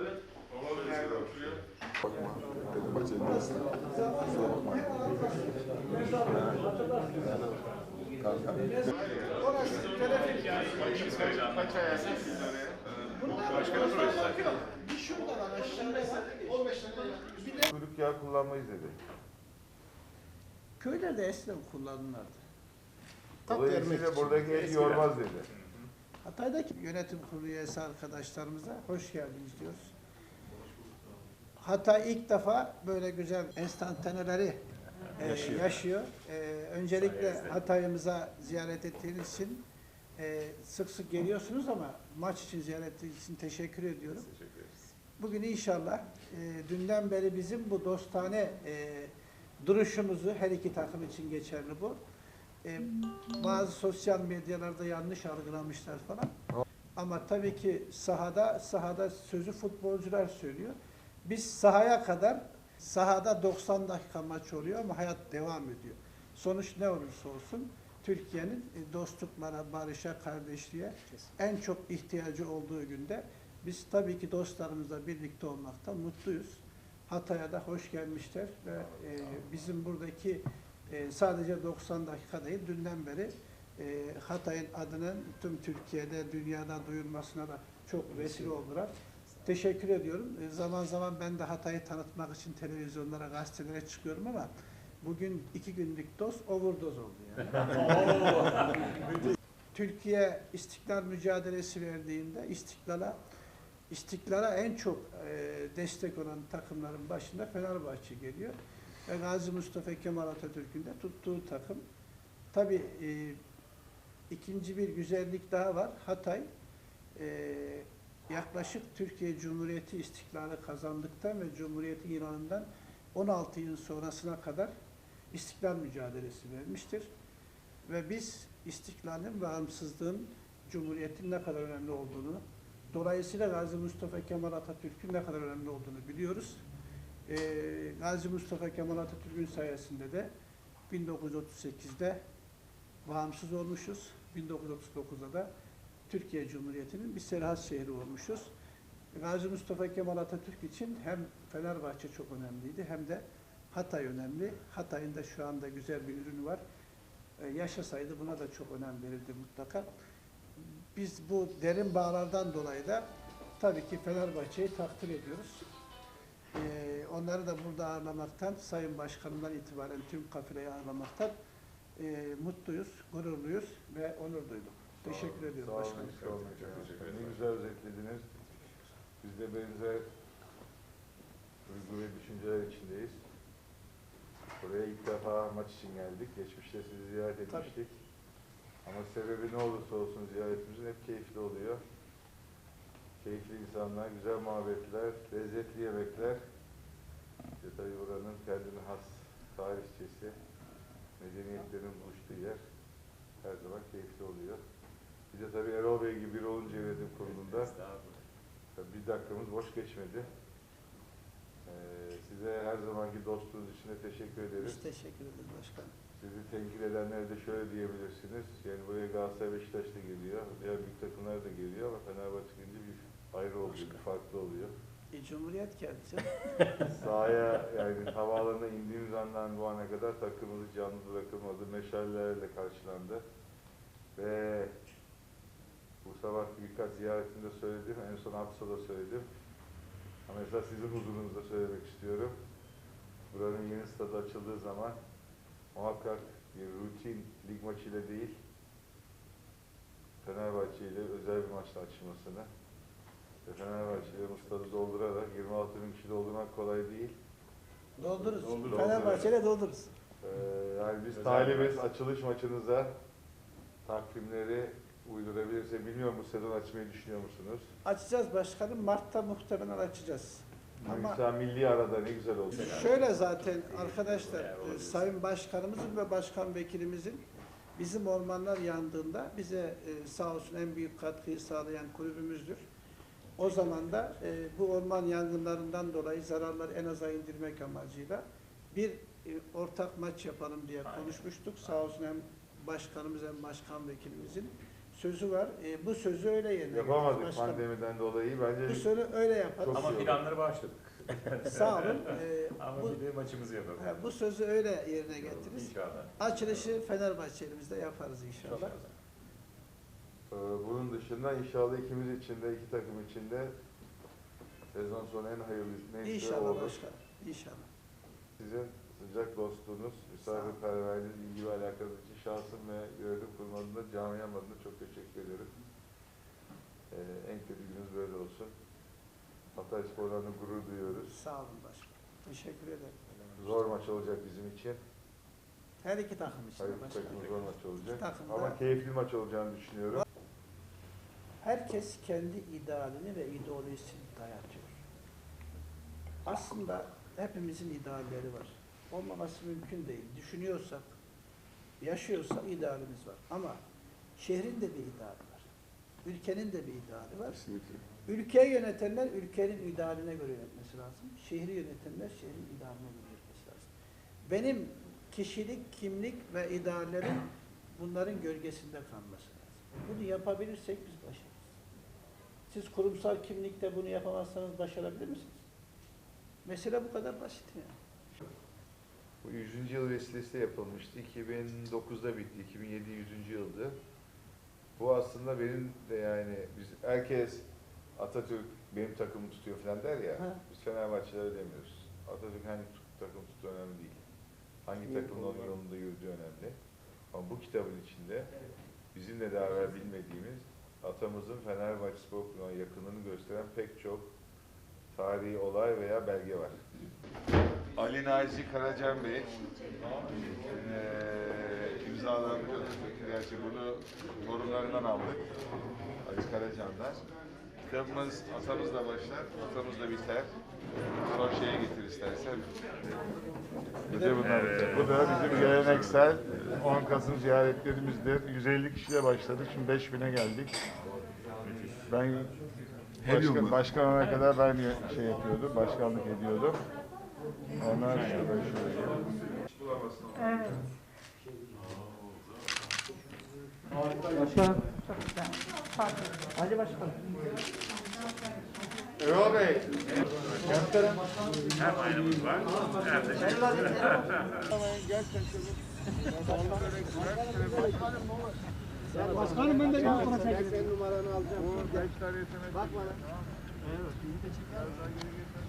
Evet. Nerede oturuyor? Bakma. Dedim Bahçeli. Orası telefon. Kaç ay yazdık biz oraya? Bunlar Başkanım Başkanım burası. bakıyor. Bir şuradan aşağıya 15 dakika. Bir de Kuyruk yağı kullanmayız dedi. köylerde eskiden kullanırlardı. Tat Dolayısıyla buradaki et yormaz dedi. Hatay'daki yönetim kurulu üyesi arkadaşlarımıza hoş geldiniz diyoruz. Hatay ilk defa böyle güzel enstantaneleri e, yaşıyor. E, öncelikle Hatay'ımıza ziyaret ettiğiniz için e, sık sık geliyorsunuz ama maç için ziyaret ettiğiniz için teşekkür ediyorum. Bugün inşallah e, dünden beri bizim bu dostane e, duruşumuzu her iki takım için geçerli bu. E, bazı sosyal medyalarda yanlış algılamışlar falan. Ama tabii ki sahada sahada sözü futbolcular söylüyor. Biz sahaya kadar sahada 90 dakika maç oluyor ama hayat devam ediyor. Sonuç ne olursa olsun Türkiye'nin e, dostluklara, barışa, kardeşliğe en çok ihtiyacı olduğu günde biz tabii ki dostlarımızla birlikte olmaktan mutluyuz. Hatay'a da hoş gelmişler ve e, bizim buradaki e, sadece 90 dakika değil, dünden beri e, Hatay'ın adının tüm Türkiye'de, dünyada duyulmasına da çok vesile oldular. Teşekkür ediyorum. E, zaman zaman ben de Hatay'ı tanıtmak için televizyonlara, gazetelere çıkıyorum ama bugün iki günlük doz overdose oldu yani. Türkiye istiklal mücadelesi verdiğinde istiklala istiklala en çok e, destek olan takımların başında Fenerbahçe geliyor. Ve Gazi Mustafa Kemal Atatürk'ün de tuttuğu takım. Tabii e, ikinci bir güzellik daha var. Hatay e, yaklaşık Türkiye Cumhuriyeti istiklali kazandıktan ve Cumhuriyet'in ilanından 16 yıl sonrasına kadar istiklal mücadelesi vermiştir. Ve biz istiklalin, bağımsızlığın, Cumhuriyet'in ne kadar önemli olduğunu, dolayısıyla Gazi Mustafa Kemal Atatürk'ün ne kadar önemli olduğunu biliyoruz. Ee, Gazi Mustafa Kemal Atatürk'ün sayesinde de 1938'de bağımsız olmuşuz. 1939'da da Türkiye Cumhuriyeti'nin bir serhat şehri olmuşuz. Gazi Mustafa Kemal Atatürk için hem Fenerbahçe çok önemliydi hem de Hatay önemli. Hatay'ın da şu anda güzel bir ürünü var. Ee, yaşasaydı buna da çok önem verirdi mutlaka. Biz bu derin bağlardan dolayı da tabii ki Fenerbahçe'yi takdir ediyoruz. Onları da burada ağırlamaktan, Sayın Başkanımdan itibaren tüm kafileyi ağırlamaktan e, mutluyuz, gururluyuz ve onur duyduk. Teşekkür ediyorum Sağ olun, başkanım. eksik olmayın. Ne güzel özetlediniz. Biz de benzer duygu ve düşünceler içindeyiz. Buraya ilk defa maç için geldik. Geçmişte sizi ziyaret Tabii. etmiştik. Ama sebebi ne olursa olsun ziyaretimizin hep keyifli oluyor. Keyifli insanlar, güzel muhabbetler, lezzetli yemekler. İşte tabii buranın kendine has tarihçesi, medeniyetlerin buluştuğu yer her zaman keyifli oluyor. Bir de tabii Erol Bey gibi biri olunca yönetim kurulunda tabii bir dakikamız boş geçmedi. Ee, size her zamanki dostluğunuz için de teşekkür ederiz. Biz teşekkür ederiz başkanım. Sizi tenkit edenlere de şöyle diyebilirsiniz. Yani buraya Galatasaray Beşiktaş da geliyor. Diğer büyük takımlar da geliyor ama Fenerbahçe gelince bir ayrı oluyor, bir farklı oluyor. E, Cumhuriyet canım. Sahaya yani havaalanına indiğimiz andan bu ana kadar takımımız canlı bırakılmadı. Meşalelerle karşılandı. Ve bu sabah birkaç ziyaretimde söyledim. En son Apsa'da söyledim. Ama mesela sizin huzurunuzda söylemek istiyorum. Buranın yeni stadı açıldığı zaman muhakkak bir rutin lig maçıyla değil, Fenerbahçe ile özel bir maçla açılmasını ve Fenerbahçe ile bu stadı doldurarak 26 bin kişi doldurmak kolay değil. Doldururuz. Doldururuz. Fenerbahçe'yle doldururuz. Ee, yani biz Özel talibiz açılış maçınıza takvimleri uydurabilirse bilmiyorum bu sezon açmayı düşünüyor musunuz? Açacağız başkanım. Mart'ta muhtemelen açacağız. Ama Ama milli arada ne güzel oldu. şöyle zaten arkadaşlar e, Sayın Başkanımızın ve Başkan Vekilimizin bizim ormanlar yandığında bize e, sağ olsun en büyük katkıyı sağlayan kulübümüzdür. O zaman da e, bu orman yangınlarından dolayı zararları en aza indirmek amacıyla bir e, ortak maç yapalım diye konuşmuştuk. Sağ olsun hem başkanımız hem başkan vekilimizin sözü var. E, bu sözü öyle yerine Yapamadık başkanım. pandemiden dolayı. Bence Bu sözü öyle yaparız. Çok Ama planları başladık. Sağ olun. E, Ama bu, bir de maçımızı yapalım. ha, bu sözü öyle yerine getiririz. İnşallah. Açılışı Fenerbahçe'limizde yaparız inşallah. İnşallah. Ee, Bunun dışında inşallah ikimiz için de iki takım için de sezon sonu en hayırlı neyse İnşallah olur. başkanım. İnşallah. Sizin sıcak dostluğunuz, misafirperverliğiniz, ilgi ve alakanız için şahsım ve yönetim kurulu adına, camiam adına çok teşekkür ederim. Ee, en kötü gününüz böyle olsun. Hatay Spor'la gurur duyuyoruz. Sağ olun başkanım. Teşekkür ederim. Zor maç olacak bizim için. Her iki takım için Her de başkanım. takım zor maç olacak. takım da- Ama keyifli maç olacağını düşünüyorum. Herkes kendi idealini ve ideolojisini dayatıyor. Aslında hepimizin idealleri var. Olmaması mümkün değil. Düşünüyorsak, yaşıyorsak idealimiz var. Ama şehrin de bir ideali var. Ülkenin de bir ideali var. Kesinlikle. Ülkeyi yönetenler ülkenin idealine göre yönetmesi lazım. Şehri yönetenler şehrin idealine göre yönetmesi lazım. Benim kişilik, kimlik ve ideallerim bunların gölgesinde kalması lazım. Bunu yapabilirsek biz başarırız. Siz kurumsal kimlikte bunu yapamazsanız başarabilir misiniz? Mesele bu kadar basit yani. Bu 100. yıl vesilesi yapılmıştı. 2009'da bitti. 2007 100. yıldı. Bu aslında benim de yani biz herkes Atatürk benim takımı tutuyor falan der ya. Ha. Biz Fenerbahçeler demiyoruz. Atatürk hangi takım tuttuğu önemli değil. Hangi İyi takımın onun yolunda yürüdüğü önemli. Ama bu kitabın içinde bizim de daha evvel bilmediğimiz atamızın Fenerbahçe Spor Kulübü'ne yakınlığını gösteren pek çok tarihi olay veya belge var. Ali Naci Karacan Bey imzalanmış Atatürk gerçi bunu torunlarından aldık. Ali Karacan'dan. Kitabımız atamızla başlar, atamızla biter. Son şeye istersen. Bir de bunlar. Bu da bizim geleneksel 10 Kasım ziyaretlerimizdir. 150 kişiyle başladık. Şimdi 5000'e geldik. Ben Her yıl mı? başkan olana kadar ben şey yapıyordum, başkanlık ediyordum. Ondan sonra şöyle. Hadi başkanım. Erol Bey. Hem aynımız var. Hem de. Başkanım ben de bir fotoğraf Gençler yetenek. Bak bana. Evet.